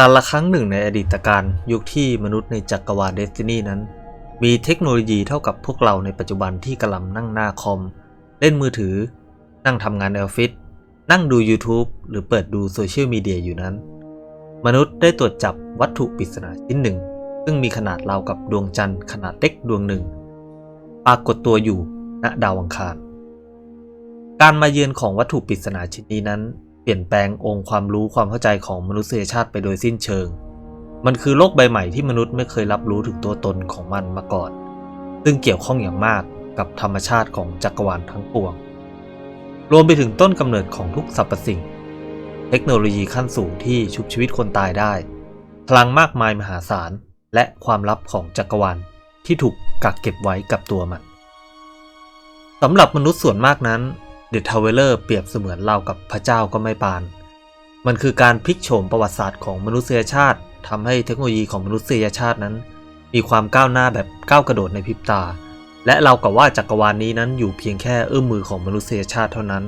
การละครั้งหนึ่งในอดีตการยุคที่มนุษย์ในจักรวาลเดสตินีนั้น มีเทคโนโลยีเท่ากับพวกเราในปัจจุบันที่กำลังนั่งหน้าคอม เล่นมือถือ นั่งทำงานในออฟฟิศนั่งดู YouTube หรือเปิดดูโซเชียลมีเดียอยู่นั้น มนุษย์ได้ตรวจจับวัตถุปริศนาชิ้นหนึ่ง ซึ่งมีขนาดราวกับดวงจันทร์ขนาดเล็กดวงหนึ่ง ปรากฏตัวอยู่ณดาวอังคาร การมาเยือนของวัตถุปริศนาชิ้นนี้นั้น เปลี่ยนแปลงองค์ความรู้ความเข้าใจของมนุษยชาติไปโดยสิ้นเชิง มันคือโลกใบใหม่ที่มนุษย์ไม่เคยรับรู้ถึงตัวตนของมันมาก่อน ซึ่งเกี่ยวข้องอย่างมากกับธรรมชาติของจักรวาลทั้งปวง รวมไปถึงต้นกำเนิดของทุกสรรพสิ่ง เทคโนโลยีขั้นสูงที่ชุบชีวิตคนตายได้ พลังมากมายมหาศาล และความลับของจักรวาลที่ถูกกักเก็บไว้กับตัวมันสำหรับมนุษย์ส่วนมากนั้น เดอะทาวเวลเลอร์เปรียบเสมือนเรากับพระเจ้าก็ไม่ปาน มันคือการพลิกโฉมประวัติศาสตร์ของมนุษยชาติทำให้เทคโนโลยีของมนุษยชาตินั้น มีความก้าวหน้าแบบก้าวกระโดดในพริบตา และเรากับว่าจักรวาลนี้นั้นอยู่เพียงแค่เอื้อมมือของมนุษยชาติเท่านั้น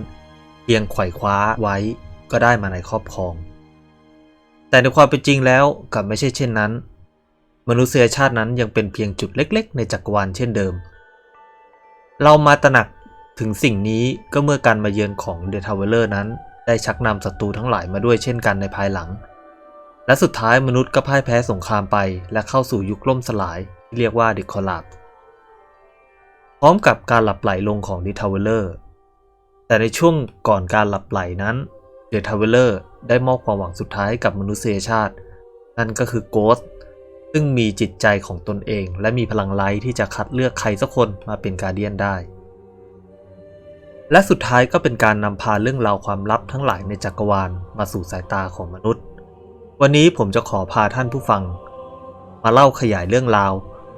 เพียงไขว่คว้าไว้ก็ได้มาในครอบครอง แต่ในความเป็นจริงแล้วกลับไม่ใช่เช่นนั้น มนุษยชาตินั้นยังเป็นเพียงจุดเล็ก ๆ ในจักรวาลเช่นเดิม เรามาตระหนัก ถึงสิ่งนี้ก็เมื่อการมาเยือนของเดอะทาวเวลเลอร์นั้น ได้ชักนำศัตรูทั้งหลายมาด้วยเช่นกันในภายหลัง และสุดท้ายมนุษย์ก็พ่ายแพ้สงครามไป และเข้าสู่ยุคล่มสลายที่เรียกว่าดิคอลาบพร้อมกับการหลับไหลลงของเดิทาวเวลเลอร์แต่ในช่วงก่อนการหลับไหลนั้นเดอะทาวเวลเลอร์ได้มอบความหวังสุดท้ายกับมนุษยชาติ นั่นก็คือโกสซึ่งมีจิตใจของตนเอง และมีพลังไลท์ที่จะคัดเลือกใครสักคนมาเป็นการเดียนได้ และสุดท้ายก็เป็นการนำพาเรื่องราวความลับทั้งหลายในจักรวาลมาสู่สายตาของมนุษย์ วันนี้ผมจะขอพาท่านผู้ฟัง มาเล่าขยายเรื่องราว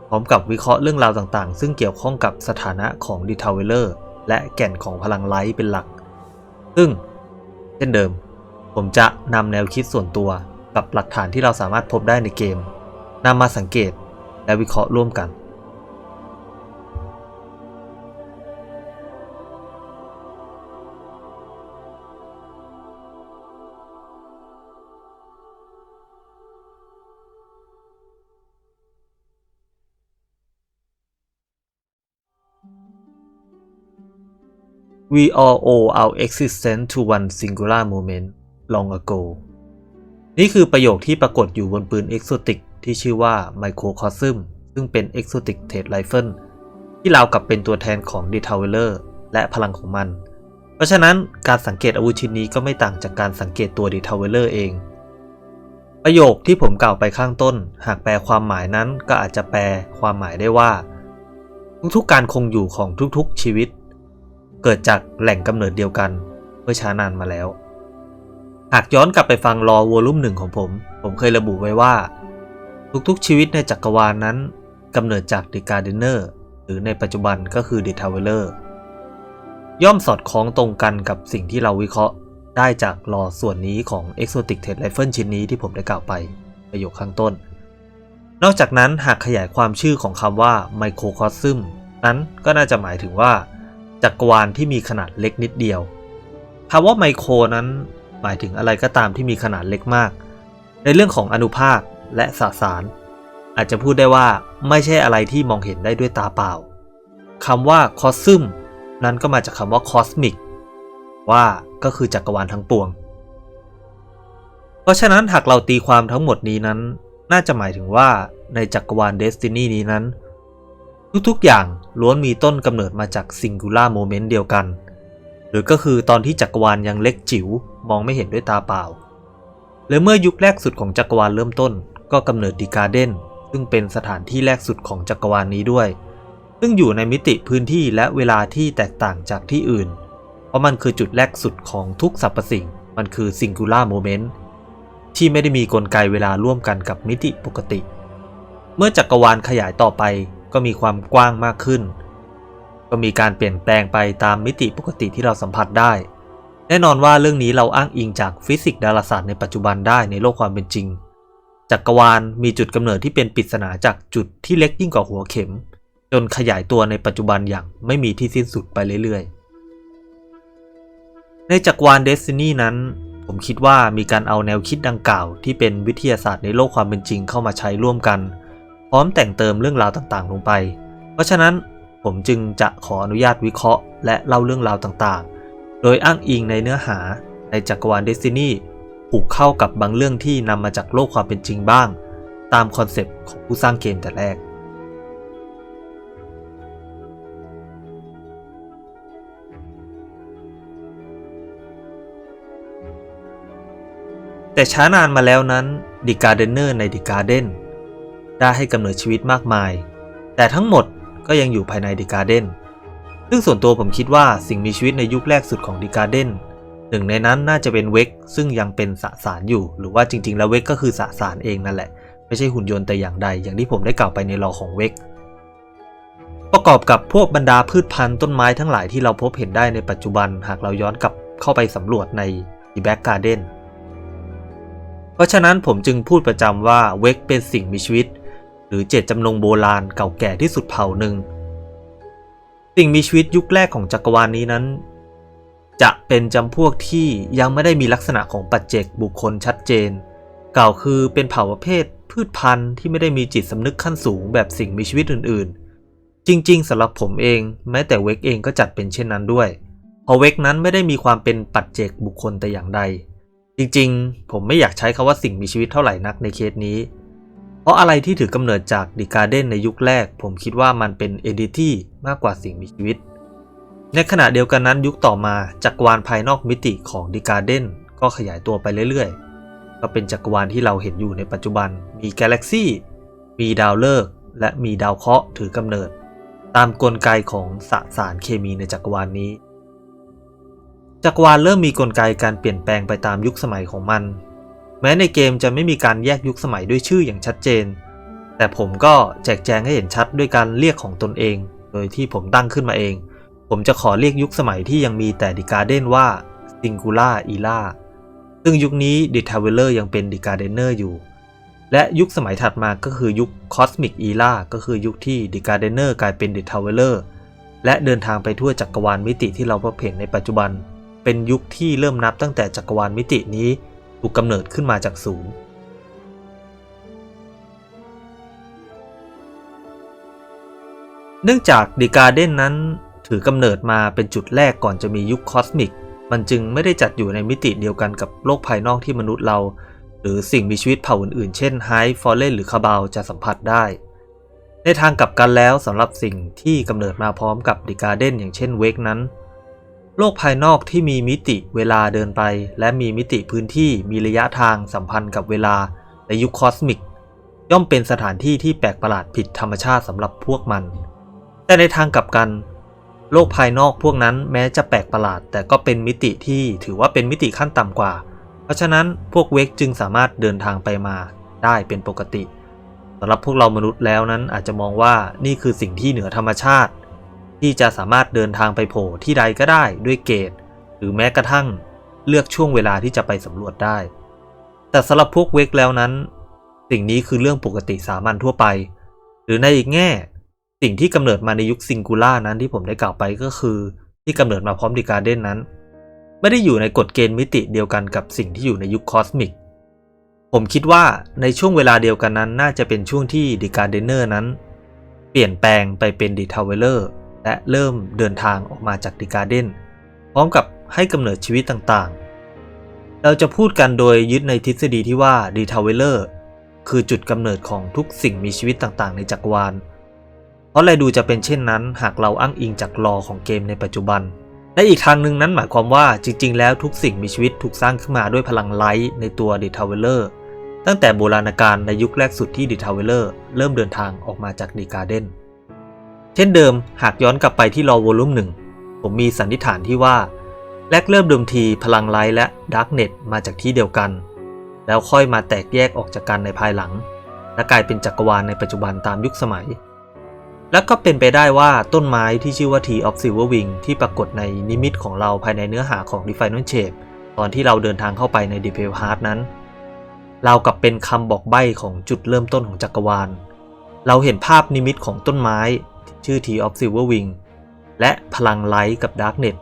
พร้อมกับวิเคราะห์เรื่องราวต่างๆ ซึ่งเกี่ยวข้องกับสถานะของดีทาวเวลเลอร์และแก่นของพลังไลท์เป็นหลัก ซึ่ง เช่นเดิม ผมจะนำแนวคิดส่วนตัวกับหลักฐานที่เราสามารถพบได้ในเกมนำมาสังเกตและวิเคราะห์ร่วมกัน We all owe our existence to one singular moment long ago นี่คือประโยคที่ปรากฏอยู่บนปืน Exotic ที่ชื่อว่า Microcosm ซึ่งเป็น Exotic t a d Rifle ที่ราวกับเป็นตัวแทนของ d e t a w e l e r และพลังของมัน เพราะฉะนั้นการสังเกตอาวุธชิ้นนี้ก็ไม่ต่างจากการสังเกตตัว d e t a w e l e r เอง ประโยคที่ผมกล่าวไปข้างต้น หากแปลความหมายนั้นก็อาจจะแปลความหมายได้ว่า ทุกๆการคงอยู่ของทุกๆชีวิต เกิดจากแหล่งกำเนิดเดียวกันเมื่อช้านานมาแล้ว หากย้อนกลับไปฟังรอวอลุ่มหนึ่งของผม ผมเคยระบุไว้ว่า ทุกๆชีวิตในจักรวาลนนั้นกำเนิดจากเดอะการ์เดเนอร์หรือในปัจจุบันก็คือเดอะทาวเวลเลอร์ย่อมสอดคล้องตรงกันกับสิ่งที่เราวิเคราะห์ได้จากรอส่วนนี้ของ Exotic t e d Rifle ชิ้นนี้ที่ผมได้กล่าวไปประโยคข้างต้น นอกจากนั้นหากขยายความชื่อของคำว่า Microcosm นั้นก็น่าจะหมายถึงว่า จักรวาลที่มีขนาดเล็กนิดเดียวคำว่าไมโครนั้นหมายถึงอะไรก็ตามที่มีขนาดเล็กมาก ในเรื่องของอนุภาคและสสาร อาจจะพูดได้ว่าไม่ใช่อะไรที่มองเห็นได้ด้วยตาเปล่าคำว่าคอสซึมนั้นก็มาจากคำว่าคอสมิกว่าก็คือจักรวาลทั้งปวง เพราะฉะนั้นหากเราตีความทั้งหมดนี้นั้น น่าจะหมายถึงว่าในจักรวาลเดสตินีนี้นั้น ทุกๆ อย่างล้วนมีต้นกำเนิดมาจากซิงคูล่าโมเมนต์เดียวกัน หรือก็คือตอนที่จักรวาลยังเล็กจิ๋วมองไม่เห็นด้วยตาเปล่า และเมื่อยุคแรกสุดของจักรวาลเริ่มต้น ก็กำเนิดดีการ์เดนซึ่งเป็นสถานที่แรกสุดของจักรวาลนี้ด้วย ซึ่งอยู่ในมิติพื้นที่และเวลาที่แตกต่างจากที่อื่น เพราะมันคือจุดแรกสุดของทุกสรรพสิ่ง มันคือซิงคูล่าโมเมนต์ที่ไม่ได้มีกลไกเวลาร่วมกันกับมิติปกติ เมื่อจักรวาลขยายต่อไป ก็มีความกว้างมากขึ้น ก็มีการเปลี่ยนแปลงไปตามมิติปกติที่เราสัมผัสได้ แน่นอนว่าเรื่องนี้เราอ้างอิงจากฟิสิกส์ดาราศาสตร์ในปัจจุบันได้ในโลกความเป็นจริง จักรวาลมีจุดกำเนิดที่เป็นปริศนาจากจุดที่เล็กยิ่งกว่าหัวเข็ม จนขยายตัวในปัจจุบันอย่างไม่มีที่สิ้นสุดไปเรื่อยๆ ในจักรวาลเดสตินีนั้นผมคิดว่ามีการเอาแนวคิดดังกล่าวที่เป็นวิทยาศาสตร์ในโลกความเป็นจริงเข้ามาใช้ร่วมกัน พร้อมแต่งเติมเรื่องราวต่างๆ ลงไป เพราะฉะนั้นผมจึงจะขออนุญาตวิเคราะห์ และเล่าเรื่องราวต่างๆ โดยอ้างอิงในเนื้อหาในจักรวาลเดสตินีผูกเข้ากับบางเรื่องที่นำมาจากโลกความเป็นจริงบ้าง ตามคอนเซปต์ของผู้สร้างเกมแต่แรก แต่ช้านานมาแล้วนั้นดิการเดนเนอร์ในดิการเดน ได้ให้กำเนิดชีวิตมากมาย แต่ทั้งหมดก็ยังอยู่ภายในดิการ์เดนซึ่งส่วนตัวผมคิดว่าสิ่งมีชีวิตในยุคแรกสุดของดิการ์เดนหนึ่งในนั้นน่าจะเป็นเวกซึ่งยังเป็นสสารอยู่ หรือว่าจริง ๆ แล้วเวกก็คือสสารเองนั่นแหละ ไม่ใช่หุ่นยนต์แต่อย่างใด อย่างที่ผมได้กล่าวไปในรอของเวกประกอบกับพวกบรรดาพืชพันธุ์ต้นไม้ทั้งหลายที่เราพบเห็นได้ในปัจจุบันหากเราย้อนกลับเข้าไปสำรวจในดีแบ็กการ์เดนเพราะฉะนั้นผมจึงพูดประจำว่าเวกเป็นสิ่งมีชีวิต หรือเจตจำนงโบราณเก่าแก่ที่สุดเผ่าหนึ่ง สิ่งมีชีวิตยุคแรกของจักรวาลนนี้นั้น จะเป็นจำพวกที่ยังไม่ได้มีลักษณะของปัจเจกบุคคลชัดเจน กล่าวคือเป็นเผ่าประเภทพืชพันธุ์ที่ไม่ได้มีจิตสำนึกขั้นสูงแบบสิ่งมีชีวิตอื่นๆ จริงๆสำหรับผมเอง แม้แต่เวกเองก็จัดเป็นเช่นนั้นด้วยเพราะเวกนั้นไม่ได้มีความเป็นปัจเจกบุคคลแต่อย่างใด จริงๆ ผมไม่อยากใช้คาว่าสิ่งมีชีวิตเท่าไหร่นักในเคสนี้ เพราะอะไรที่ถือกำเนิดจากดิการเดนในยุคแรก ผมคิดว่ามันเป็นเอดิตี้มากกว่าสิ่งมีชีวิต ในขณะเดียวกันนั้นยุคต่อมาจักรวาลภายนอกมิติของดิการเดนก็ขยายตัวไปเรื่อยๆ ก็เป็นจักรวาลที่เราเห็นอยู่ในปัจจุบัน มีกาแล็กซี่ มีดาวฤกษ์และมีดาวเคราะห์ถือกำเนิด ตามกลไกของสสารเคมีในจักรวาลนี้ จักรวาลเริ่มมีกลไกการเปลี่ยนแปลงไปตามยุคสมัยของมัน แม้ในเกมจะไม่มีการแยกยุคสมัยด้วยชื่ออย่างชัดเจน แต่ผมก็แจกแจงให้เห็นชัดด้วยการเรียกของตนเอง โดยที่ผมตั้งขึ้นมาเอง ผมจะขอเรียกยุคสมัยที่ยังมีแต่ดิการ์เดนว่า Singular Era ซึ่งยุคนี้ The Traveler ยังเป็น The Gardener อยู่ และยุคสมัยถัดมาก็คือยุค Cosmic Era ก็คือยุคที่ The Gardener กลายเป็น The Traveler และเดินทางไปทั่วจักรวาลมิติที่เราพบเห็นในปัจจุบัน เป็นยุคที่เริ่มนับตั้งแต่จักรวาลมิตินี้ ถูกกำเนิดขึ้นมาจากศูนย์เนื่องจากดิการเดนนั้นถือกำเนิดมาเป็นจุดแรกก่อนจะมียุคคอสมิก มันจึงไม่ได้จัดอยู่ในมิติเดียวกันกับโลกภายนอกที่มนุษย์เรา หรือสิ่งมีชีวิตเผ่าอื่นๆ เช่นไฮฟอลเลนหรือคาบาวจะสัมผัสได้ ในทางกลับกันแล้วสำหรับสิ่งที่กำเนิดมาพร้อมกับดิการเดนอย่างเช่นเวกนั้น โลกภายนอกที่มีมิติเวลาเดินไป และมีมิติพื้นที่มีระยะทางสัมพันธ์กับเวลาในยุคคอสมิก ย่อมเป็นสถานที่ที่แปลกประหลาดผิดธรรมชาติสำหรับพวกมัน แต่ในทางกลับกัน โลกภายนอกพวกนั้นแม้จะแปลกประหลาด แต่ก็เป็นมิติที่ถือว่าเป็นมิติขั้นต่ำกว่า เพราะฉะนั้นพวกเวกจึงสามารถเดินทางไปมาได้เป็นปกติสำหรับพวกเรามนุษย์แล้วนั้นอาจจะมองว่านี่คือสิ่งที่เหนือธรรมชาติ ที่จะสามารถเดินทางไปโผล่ที่ใดก็ได้ด้วยเกต หรือแม้กระทั่งเลือกช่วงเวลาที่จะไปสำรวจได้ แต่สำหรับพวกเวกแล้วนั้น สิ่งนี้คือเรื่องปกติสามัญทั่วไป หรือในอีกแง่ สิ่งที่กำเนิดมาในยุคซิงคูล่านั้นที่ผมได้กล่าวไปก็คือ ที่กำเนิดมาพร้อมดิการเดนนั้น ไม่ได้อยู่ในกฎเกณฑ์มิติเดียวกันกับสิ่งที่อยู่ในยุคคอสมิกผมคิดว่าในช่วงเวลาเดียวกันนั้นน่าจะเป็นช่วงที่ดิการเดนเนอร์นั้น เปลี่ยนแปลงไปเป็นดิทาวเวลเลอร์ และเริ่มเดินทางออกมาจากดิการ์เดนพร้อมกับให้กำเนิดชีวิตต่างๆ เราจะพูดกันโดยยึดในทฤษฎีที่ว่าดิทาวเวลเลอร์คือจุดกำเนิดของทุกสิ่งมีชีวิตต่างๆ ในจักรวาล เพราะอะไรดูจะเป็นเช่นนั้นหากเราอ้างอิงจากลอของเกมในปัจจุบัน และอีกทางหนึ่งนั้นหมายความว่าจริง ๆ แล้วทุกสิ่งมีชีวิตถูกสร้างขึ้นมาด้วยพลังไลท์ในตัวดิทาวเวลเลอร์ตั้งแต่โบราณกาลในยุคแรกสุดที่ดิทาวเวลเลอร์เริ่มเดินทางออกมาจากดีการ์เดน เช่นเดิมหากย้อนกลับไปที่รอวอลุ่มหนึ่งผมมีสันนิษฐานที่ว่าแรกเริ่มเดิมทีพลังไลท์และดาร์กเน็ตมาจากที่เดียวกัน แล้วค่อยมาแตกแยกออกจากกันในภายหลัง และกลายเป็นจักรวาลในปัจจุบันตามยุคสมัย และก็เป็นไปได้ว่าต้นไม้ที่ชื่อว่า T of Silver Wing ที่ปรากฏในนิมิตของเราภายในเนื้อหาของ d e f i n a l Shape ตอนที่เราเดินทางเข้าไปใน d e p a l Heart นั้น เรากับเป็นคำบอกใบ้ของจุดเริ่มต้นของจักรวาล เราเห็นภาพนิมิตของต้นไม้ ชื่อ T of Silver Wing และพลังไลท์กับ Darknet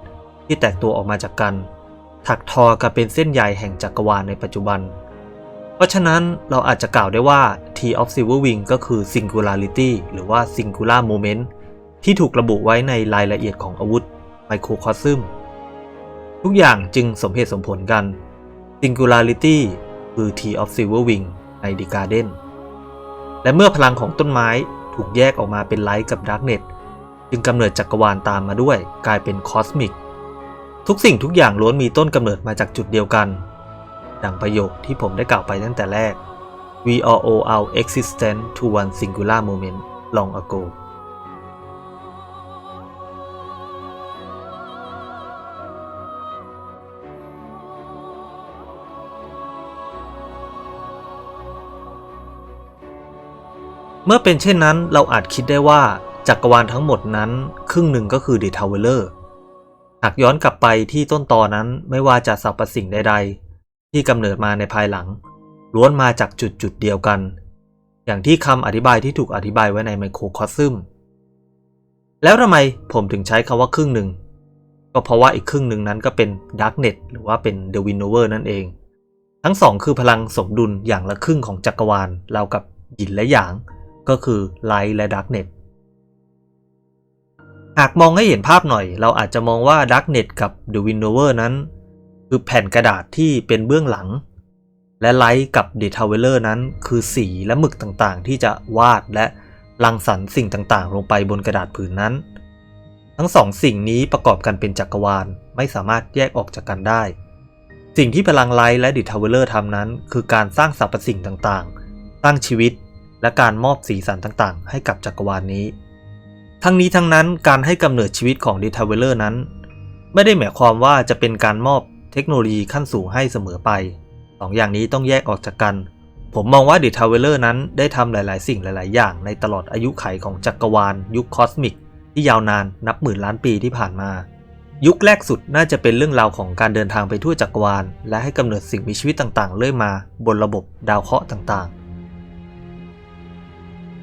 ที่แตกตัวออกมาจากกัน ถักทอกันเป็นเส้นใยแห่งจักรวาลในปัจจุบัน เพราะฉะนั้นเราอาจจะกล่าวได้ว่า T of Silver Wing ก็คือ Singularity หรือว่า Singular Moment ที่ถูกระบุไว้ในรายละเอียดของอาวุธ Microcosm ทุกอย่างจึงสมเหตุสมผลกัน Singularity คือ T of Silver Wing ใน The Garden และเมื่อพลังของต้นไม้ ถูกแยกออกมาเป็นไลท์กับดาร์กเน็ตจึงกำเนิดจักรวาลตามมาด้วย กลายเป็นคอสมิกทุกสิ่งทุกอย่างล้วนมีต้นกำเนิดมาจากจุดเดียวกัน ดังประโยคที่ผมได้กล่าวไปตั้งแต่แรก We all owe our existence to one singular moment long ago เมื่อเป็นเช่นนั้นเราอาจคิดได้ว่าจักรวาลทั้งหมดนั้นครึ่งหนึ่งก็คือ The Toweler หากย้อนกลับไปที่ต้นตอนั้นไม่ว่าจะสรรพสิ่งใด ๆ ที่กำเนิดมาในภายหลัง ล้วนมาจากจุดจุดเดียวกัน อย่างที่คำอธิบายที่ถูกอธิบายไว้ในไมโครคอสซึมแล้วทำไมผมถึงใช้คำว่าครึ่งหนึ่ง ก็เพราะว่าอีกครึ่งหนึ่งนั้นก็เป็นดาร์กเน็ตหรือว่าเป็นเดวินโนเวอร์นั่นเอง ทั้งสองคือพลังสมดุลอย่างละครึ่งของจักรวาลเรากับหยินและหยาง ก็คือไลท์และดาร์กเน็ตหากมองให้เห็นภาพหน่อย เราอาจจะมองว่า Darknet กับ The Windower นั้น คือแผ่นกระดาษที่เป็นเบื้องหลัง และ Light กับ The Traveler นั้นคือสีและหมึกต่างๆ ที่จะวาดและรังสรรค์สิ่งต่างๆ ลงไปบนกระดาษผืนนั้น ทั้งสองสิ่งนี้ประกอบกันเป็นจักรวาลไม่สามารถแยกออกจากกันได้ สิ่งที่พลังไลท์และ The Traveler ทำนั้น คือการสร้างสรรพสิ่งต่างๆ สร้างชีวิต และการมอบสีสันต่างๆ ให้กับจักรวาลนี้ ทั้งนี้ทั้งนั้นการให้กำเนิดชีวิตของ d e t a v e l e r นั้น ไม่ได้หมายความว่าจะเป็นการมอบเทคโนโลยีขั้นสูงให้เสมอไปสองอย่างนี้ต้องแยกออกจากกัน ผมมองว่า d e t a v e l e r นั้นได้ทำหลาย ๆ สิ่งหลาย ๆ อย่างในตลอดอายุไขของจักรวาล ยุคคอสมิกที่ยาวนานนับหมื่นล้านปีที่ผ่านมา ยุคแรกสุดน่าจะเป็นเรื่องราวของการเดินทางไปทั่วจักรวาล และให้กำเนิดสิ่งมีชีวิตต่าง ๆ เรื่อยมา บนระบบดาวเคราะห์ต่าง ๆ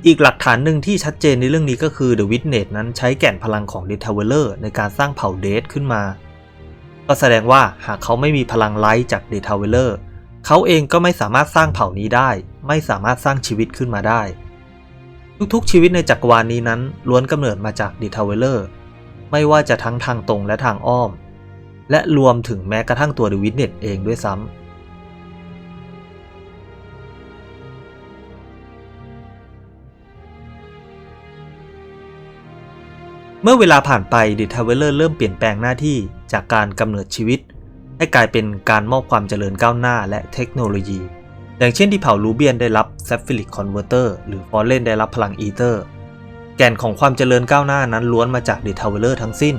อีกหลักฐานหนึ่งที่ชัดเจนในเรื่องนี้ก็คือ The Witness นั้นใช้แก่นพลังของ The Traveler ในการสร้างเผ่าเดทขึ้นมา ก็แสดงว่าหากเขาไม่มีพลังไลท์จาก The Traveler เขาเองก็ไม่สามารถสร้างเผ่านี้ได้ ไม่สามารถสร้างชีวิตขึ้นมาได้ ทุกๆชีวิตในจักรวาลนี้นั้นล้วนกำเนิดมาจาก The Traveler ไม่ว่าจะทั้งทางตรงและทางอ้อม และรวมถึงแม้กระทั่งตัว The Witness เองด้วยซ้ำ เมื่อเวลาผ่านไป The Traveler เริ่มเปลี่ยนแปลงหน้าที่จากการกำเนิดชีวิต ให้กลายเป็นการมอบความเจริญก้าวหน้าและเทคโนโลยี อย่างเช่นที่เผ่าลูเบียนได้รับ Sapphiric Converter หรือฟอร์เรนได้รับพลังอีเตอร์ แก่นของความเจริญก้าวหน้านั้นล้วนมาจาก The Traveler ทั้งสิ้น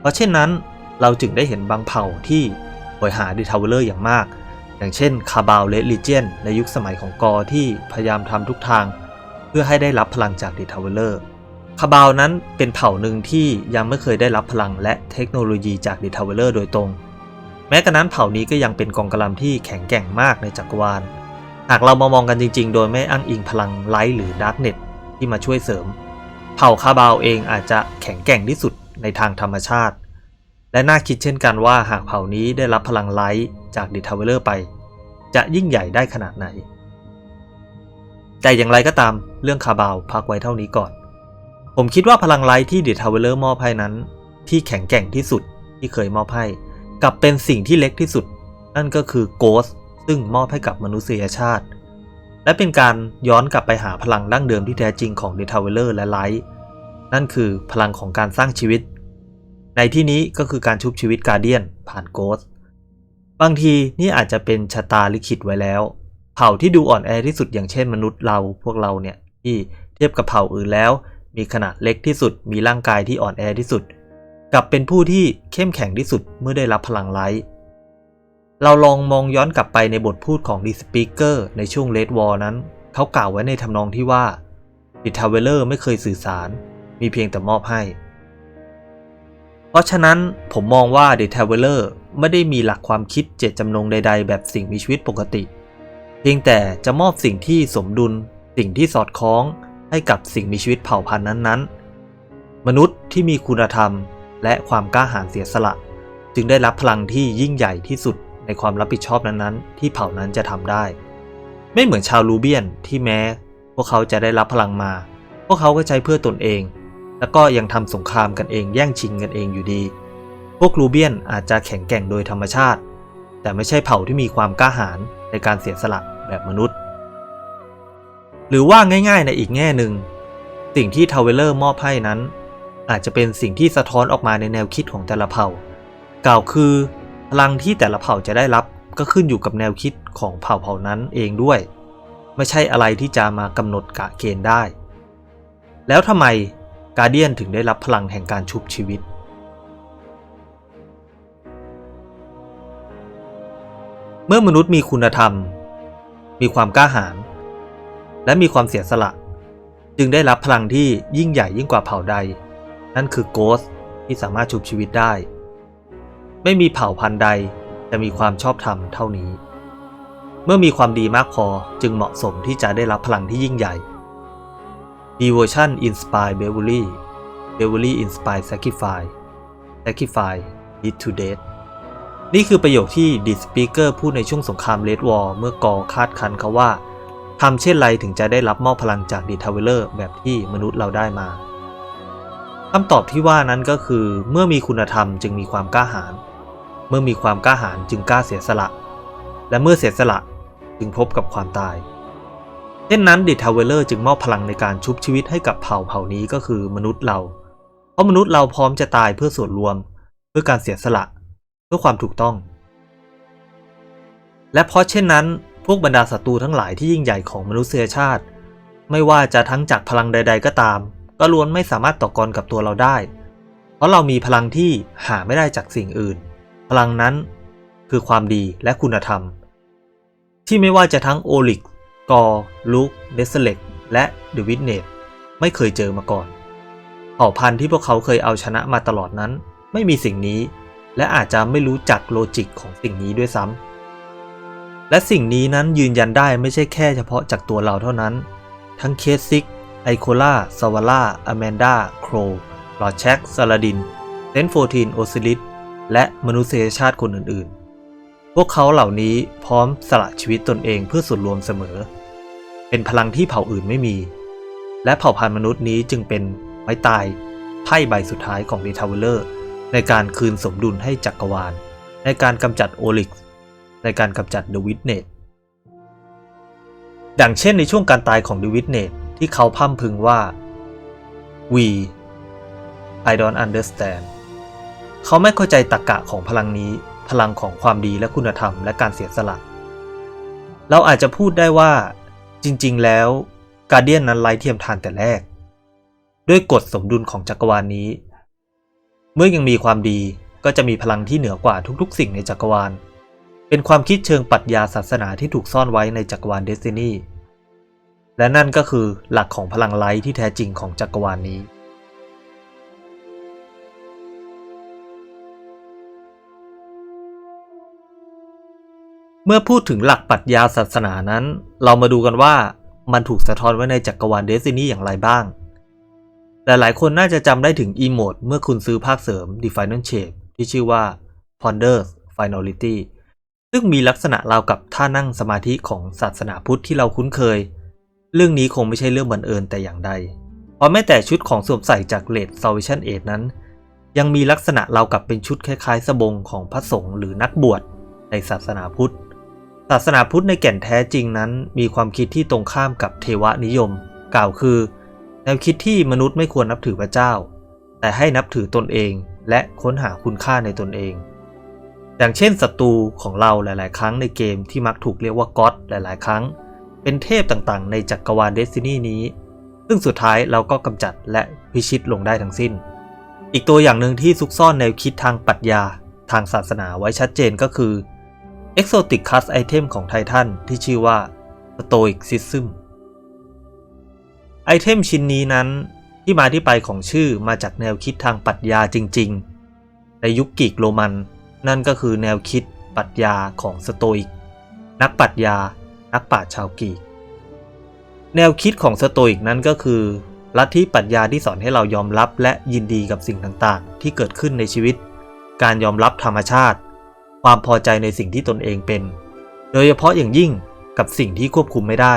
เพราะเช่นนั้นเราจึงได้เห็นบางเผ่าที่โหยหา The Traveler อย่างมาก อย่างเช่นคาบาลเลดลิเจียนในยุคสมัยของกอที่พยายามทำทุกทาง เพื่อให้ได้รับพลังจาก The Traveler คาบาลนั้นเป็นเผ่าหนึ่งที่ยังไม่เคยได้รับพลังและเทคโนโลยีจาก The Traveler โดยตรง แม้กระนั้นเผ่านี้ก็ยังเป็นกองกำลังที่แข็งแกร่งมากในจักรวาล หากเรามามองกันจริง ๆ โดยไม่อ้างอิงพลังไลท์หรือดาร์กเน็ตที่มาช่วยเสริม เผ่าคาบาลเองอาจจะแข็งแกร่งที่สุดในทางธรรมชาติ และน่าคิดเช่นกันว่าหากเผ่านี้ได้รับพลังไลท์จาก The Traveler ไป จะยิ่งใหญ่ได้ขนาดไหนแต่อย่างไรก็ตามเรื่องคาบาลพักไว้เท่านี้ก่อน ผมคิดว่าพลังไลท์ที่เด t ท a เวลเลอร์มอบให้นั้น ที่แข็งแกร่งที่สุดที่เคยมอบให้กับเป็นสิ่งที่เล็กที่สุด นั่นก็คือโกสซึ่งมอบให้กับมนุษยชาติ และเป็นการย้อนกลับไปหาพลังดั้งเดิมที่แท้จริงของเด t ท a เวลเลอร์และไลท์นั่นคือพลังของการสร้างชีวิต ในที่นี้ก็คือการชุบชีวิตการเดียนผ่านโกสบางทีนี่อาจจะเป็นชะตาลิขิตไว้แล้ว เผ่าที่ดูอ่อนแอที่สุดอย่างเช่นมนุษย์เราพวกเราเนี่ยที่เทียบกับเผ่าอื่นแล้ว มีขนาดเล็กที่สุด มีร่างกายที่อ่อนแอที่สุด กลับเป็นผู้ที่เข้มแข็งที่สุดเมื่อได้รับพลังไลท์เราลองมองย้อนกลับไปในบทพูดของดีสปีกเกอร์ในช่วงเลดวอร์นั้น เขากล่าวไว้ในทำนองที่ว่าดิทาวเวลเลอร์ไม่เคยสื่อสาร มีเพียงแต่มอบให้ เพราะฉะนั้นผมมองว่า The Traveler ไม่ได้มีหลักความคิดเจตจำนงใด ๆ แบบสิ่งมีชีวิตปกติ เพียงแต่จะมอบสิ่งที่สมดุล สิ่งที่สอดคล้อง ให้กับสิ่งมีชีวิตเผ่าพันธุ์นั้นๆ มนุษย์ที่มีคุณธรรมและความกล้าหาญเสียสละ จึงได้รับพลังที่ยิ่งใหญ่ที่สุดในความรับผิดชอบนั้นๆ ที่เผ่านั้นจะทำได้ ไม่เหมือนชาวลูเบียนที่แม้ พวกเขาจะได้รับพลังมา พวกเขาก็ใช้เพื่อตนเอง แล้วก็ยังทำสงครามกันเองแย่งชิงกันเองอยู่ดี พวกลูเบียนอาจจะแข็งแกร่งโดยธรรมชาติ แต่ไม่ใช่เผ่าที่มีความกล้าหาญในการเสียสละแบบมนุษย์ หรือว่าง่ายๆในอีกแง่หนึ่ง สิ่งที่ทาวเวลเลอร์มอบให้นั้น อาจจะเป็นสิ่งที่สะท้อนออกมาในแนวคิดของแต่ละเผ่า กล่าวคือ พลังที่แต่ละเผ่าจะได้รับก็ขึ้นอยู่กับแนวคิดของเผ่าเผ่านั้นเองด้วย ไม่ใช่อะไรที่จะมากำหนดกะเกณฑ์ได้ แล้วทำไมกาเดียนถึงได้รับพลังแห่งการชุบชีวิตเมื่อมนุษย์มีคุณธรรม มีความกล้าหาญ และมีความเสียสละ จึงได้รับพลังที่ยิ่งใหญ่ยิ่งกว่าเผ่าใด นั่นคือโกสที่สามารถชุบชีวิตได้ ไม่มีเผ่าพันธุ์ใดจะมีความชอบธรรมเท่านี้ เมื่อมีความดีมากพอจึงเหมาะสมที่จะได้รับพลังที่ยิ่งใหญ่ Devotion inspire bravery bravery inspire sacrifice sacrifice lead to death นี่คือประโยคที่ดิสปีเกอร์พูดในช่วงสงครามเลดวอร์เมื่อกอคาดคันเขาว่า ทำเช่นไรถึงจะได้รับมอบพลังจากดีทาวเวลเลอร์แบบที่มนุษย์เราได้มาคำตอบที่ว่านั้นก็คือ เมื่อมีคุณธรรมจึงมีความกล้าหาญเมื่อมีความกล้าหาญจึงกล้าเสียสละ และเมื่อเสียสละจึงพบกับความตาย เช่นนั้นดิทาวเวลเลอร์จึงมอบพลังในการชุบชีวิตให้กับเผ่าเผ่านี้ก็คือมนุษย์เรา เพราะมนุษย์เราพร้อมจะตายเพื่อส่วนรวม เพื่อการเสียสละ เพื่อความถูกต้อง และเพราะเช่นนั้น พวกบรรดาศัตรูทั้งหลายที่ยิ่งใหญ่ของมนุษยชาติ ไม่ว่าจะทั้งจากพลังใด ๆ ก็ตาม ก็ล้วนไม่สามารถต่อกรกับตัวเราได้ เพราะเรามีพลังที่หาไม่ได้จากสิ่งอื่น พลังนั้นคือความดีและคุณธรรม ที่ไม่ว่าจะทั้งโอลิก กอลุกเดสเล็ก และเดวิดเนตไม่เคยเจอมาก่อนเผ่าพันธุ์ที่พวกเขาเคยเอาชนะมาตลอดนั้น ไม่มีสิ่งนี้ และอาจจะไม่รู้จักโลจิกของสิ่งนี้ด้วยซ้ำ และสิ่งนี้นั้นยืนยันได้ไม่ใช่แค่เฉพาะจากตัวเราเท่านั้น ทั้งเคสซิก ไอโคล่าซาวาล่าอแมนดา โครลอแช็กซาลาดินเซนโฟทีน โอซิลิส และมนุษยชาติคนอื่นๆ พวกเขาเหล่านี้พร้อมสละชีวิตตนเองเพื่อส่วนรวมเสมอ เป็นพลังที่เผ่าอื่นไม่มี และเผ่าพันธุ์มนุษย์นี้จึงเป็นไม้ตายไพ่ใบสุดท้ายของดีทาวเวลเลอร์ในการคืนสมดุลให้จักรวาล ในการกำจัดโอลิกส์ ในการกำจัดเดวิดเนตดังเช่นในช่วงการตายของเดวิดเนตที่เขาพร่ำพึงว่า we I don't understand เขาไม่เข้าใจตรรกะของพลังนี้ พลังของความดีและคุณธรรมและการเสียสละ เราอาจจะพูดได้ว่า จริง ๆ แล้วกาเดียนนั้นไร้เทียมทานแต่แรก ด้วยกฎสมดุลของจักรวาลนี้ เมื่อยังมีความดีก็จะมีพลังที่เหนือกว่าทุกๆ สิ่งในจักรวาล เป็นความคิดเชิงปรัชญาศาสนาที่ถูกซ่อนไว้ในจักรวาลเดสตินีและนั่นก็คือหลักของพลังไลท์ที่แท้จริงของจักรวาลนี้ เมื่อพูดถึงหลักปรัชญาศาสนานั้น เรามาดูกันว่ามันถูกสะท้อนไว้ในจักรวาลเดสตินีอย่างไรบ้าง แต่หลายคนน่าจะจำได้ถึงอีโมดเมื่อคุณซื้อภาคเสริม The Final Shape ที่ชื่อว่า Ponders Finality ซึ่งมีลักษณะราวกับท่านั่งสมาธิของศาสนาพุทธที่เราคุ้นเคย เรื่องนี้คงไม่ใช่เรื่องบังเอิญแต่อย่างใด เพราะแม้แต่ชุดของสวมใส่จากเลด Salvation Aid นั้น ยังมีลักษณะราวกับเป็นชุดคล้ายๆสบงของพระสงฆ์หรือนักบวชในศาสนาพุทธ ศาสนาพุทธในแก่นแท้จริงนั้น มีความคิดที่ตรงข้ามกับเทวนิยม กล่าวคือ แนวคิดที่มนุษย์ไม่ควรนับถือพระเจ้า แต่ให้นับถือตนเองและค้นหาคุณค่าในตนเอง อย่างเช่นศัตรูของเราหลาย ๆ ครั้งในเกมที่มักถูกเรียกว่าก็อดหลาย ๆ ครั้ง เป็นเทพต่าง ๆ ในจักรวาลเดสตินีนี้ ซึ่งสุดท้ายเราก็กำจัดและพิชิตลงได้ทั้งสิ้น อีกตัวอย่างหนึ่งที่ซุกซ่อนแนวคิดทางปรัชญาทางศาสนาไว้ชัดเจนก็คือ Exotic c u s Item ของไททันที่ชื่อว่า Stoicism ไอเทมชิ้นนี้นั้นที่มาที่ไปของชื่อมาจากแนวคิดทางปรัชญาจริง ๆ ในยุคกรีกโรมัน นั่นก็คือแนวคิดปรัชญาของสโตอิก นักปรัชญา นักปราชญ์ชาวกรีก แนวคิดของสโตอิกนั้นก็คือลัทธิปรัชญาที่สอนให้เรายอมรับและยินดีกับสิ่งต่างๆ ที่เกิดขึ้นในชีวิต การยอมรับธรรมชาติ ความพอใจในสิ่งที่ตนเองเป็น โดยเฉพาะอย่างยิ่งกับสิ่งที่ควบคุมไม่ได้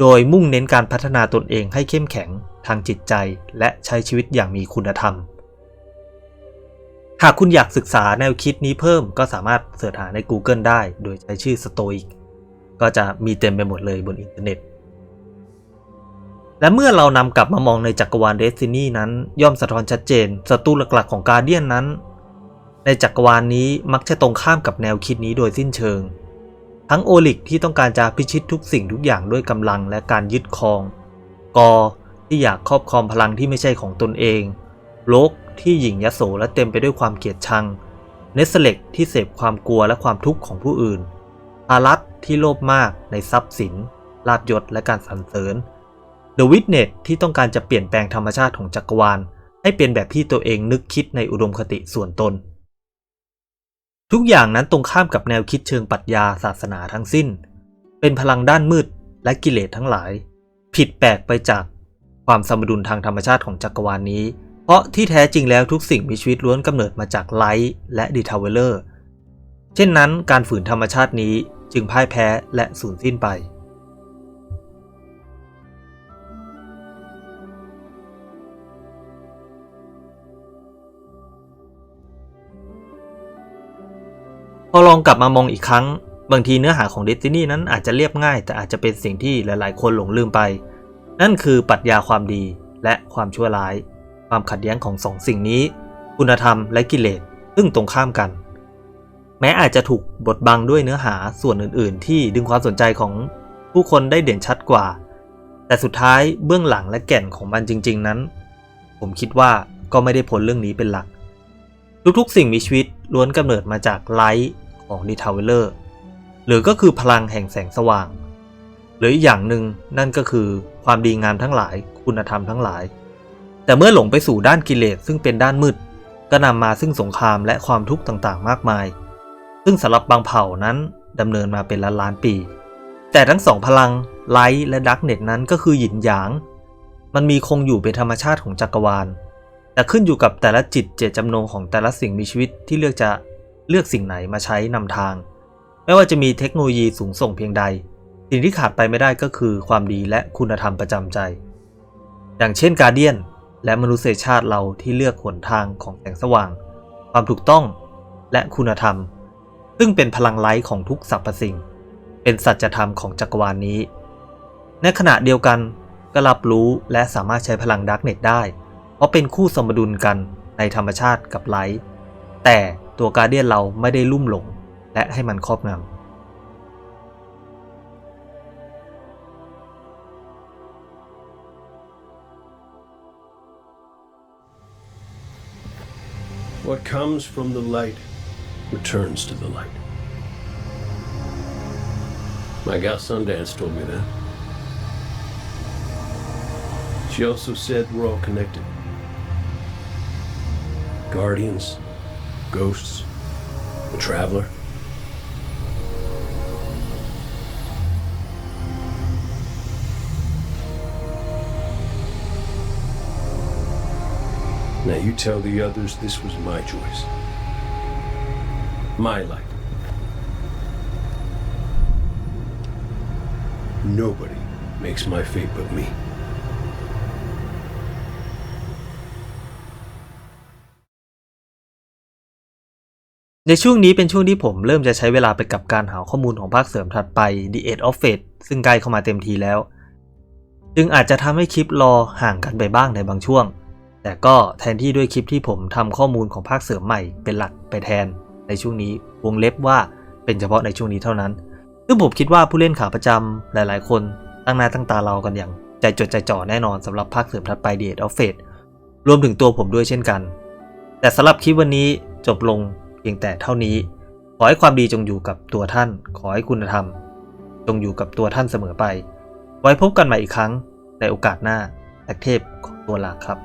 โดยมุ่งเน้นการพัฒนาตนเองให้เข้มแข็งทางจิตใจและใช้ชีวิตอย่างมีคุณธรรม หากคุณอยากศึกษาแนวคิดนี้เพิ่มก็สามารถเสิร์ชหาใน Google ได้ โดยใช้ชื่อ Stoic ก็จะมีเต็มไปหมดเลยบนอินเทอร์เน็ต และเมื่อเรานำกลับมามองในจักรวาลเดสตินีนั้น ย่อมสะท้อนชัดเจนศัตรูหลักๆของกาเดียนนั้น ในจักรวาลนนี้มักจะตรงข้ามกับแนวคิดนี้โดยสิ้นเชิง ทั้งโอลิกที่ต้องการจะพิชิตทุกสิ่งทุกอย่างด้วยกำลังและการยึดครอง กอที่อยากครอบครองพลังที่ไม่ใช่ของตนเองโลก ที่หยิ่งยโสและเต็มไปด้วยความเกลียดชัง เนสเล็กที่เสพความกลัวและความทุกข์ของผู้อื่น อารัตที่โลภมากในทรัพย์สิน ลาบยศและการสรรเสริญ The Witness ที่ต้องการจะเปลี่ยนแปลงธรรมชาติของจักรวาล ให้เป็นแบบที่ตัวเองนึกคิดในอุดมคติส่วนตน ทุกอย่างนั้นตรงข้ามกับแนวคิดเชิงปรัชญาศาสนาทั้งสิ้น เป็นพลังด้านมืดและกิเลสทั้งหลาย ผิดแปลกไปจากความสมดุลทางธรรมชาติของจักรวาลนี้ เพราะที่แท้จริงแล้วทุกสิ่งมีชีวิตล้วนกำเนิดมาจากไลท์และดีทาวเวลเลอร์ เช่นนั้นการฝืนธรรมชาตินี้จึงพ่ายแพ้และสูญสิ้นไป พอลองกลับมามองอีกครั้ง บางทีเนื้อหาของ Destiny นั้นอาจจะเรียบง่าย แต่อาจจะเป็นสิ่งที่หลายๆ คนหลงลืมไป นั่นคือปรัชญาความดีและความชั่วร้าย ความขัดแย้งของสองสิ่งนี้ คุณธรรมและกิเลสซึ่งตรงข้ามกัน แม้อาจจะถูกบดบังด้วยเนื้อหาส่วนอื่น ๆ ที่ดึงความสนใจของผู้คนได้เด่นชัดกว่า แต่สุดท้ายเบื้องหลังและแก่นของมันจริง ๆ นั้น ผมคิดว่าก็ไม่ได้พ้นเรื่องนี้เป็นหลัก ทุกๆ สิ่งมีชีวิตล้วนกำเนิดมาจากไลท์ของดีทาวเวลเลอร์หรือก็คือพลังแห่งแสงสว่าง หรืออีกอย่างหนึ่งนั่นก็คือความดีงามทั้งหลาย คุณธรรมทั้งหลาย แต่เมื่อหลงไปสู่ด้านกิเลสซึ่งเป็นด้านมืด ก็นำมาซึ่งสงครามและความทุกข์ต่างๆ มากมาย ซึ่งสำหรับบางเผ่านั้นดำเนินมาเป็นล้านล้านๆปี แต่ทั้งสองพลังไลท์และดักเน็ตนั้นก็คือหยินหยาง มันมีคงอยู่เป็นธรรมชาติของจักรวาล แต่ขึ้นอยู่กับแต่ละจิตเจตจำนงของแต่ละสิ่งมีชีวิตที่เลือกจะเลือกสิ่งไหนมาใช้นำทาง ไม่ว่าจะมีเทคโนโลยีสูงส่งเพียงใด สิ่งที่ขาดไปไม่ได้ก็คือความดีและคุณธรรมประจำใจ อย่างเช่นการเดียน และมนุษยชาติเราที่เลือกหนทางของแสงสว่าง ความถูกต้องและคุณธรรม ซึ่งเป็นพลังไลท์ของทุกสรรพสิ่ง เป็นสัจธรรมของจักรวาลนนี้ ในขณะเดียวกันก็รับรู้และสามารถใช้พลังดาร์กเน็ตได้ เพราะเป็นคู่สมดุลกันในธรรมชาติกับไลท์แต่ตัวการเดียนเราไม่ได้ลุ่มหลง และให้มันครอบงำ What comes from the light returns to the light. My gal Sundance told me that. She also said we're all connected. Guardians, ghosts, the traveler. Now you tell the others this was my choice. My light. Nobody makes my fate but me. ในช่วงนี้เป็นช่วงที่ผมเริ่มจะใช้เวลาไปกับการหาข้อมูลของภาคเสริมถัดไป The Age of Fate ซึ่งใกล้เข้ามาเต็มทีแล้ว จึงอาจจะทำให้คลิปรอห่างกันไปบ้างในบางช่วง แต่ก็แทนที่ด้วยคลิปที่ผมทำข้อมูลของภาคเสริมใหม่เป็นหลักไปแทนในช่วงนี้วงเล็บว่าเป็นเฉพาะในช่วงนี้เท่านั้น ซึ่งผมคิดว่าผู้เล่นขาประจำหลาย ๆ คนตั้งหน้าตั้งตารอกันอย่างใจจดใจจ่อแน่นอนสำหรับภาคเสริมถัดไป The Age of Fate รวมถึงตัวผมด้วยเช่นกัน แต่สำหรับคลิปวันนี้จบลงเพียงแต่เท่านี้ ขอให้ความดีจงอยู่กับตัวท่าน ขอให้คุณธรรม จงอยู่กับตัวท่านเสมอไป ไว้พบกันใหม่อีกครั้งในโอกาสหน้าแอคเทพของตัวหลักครับ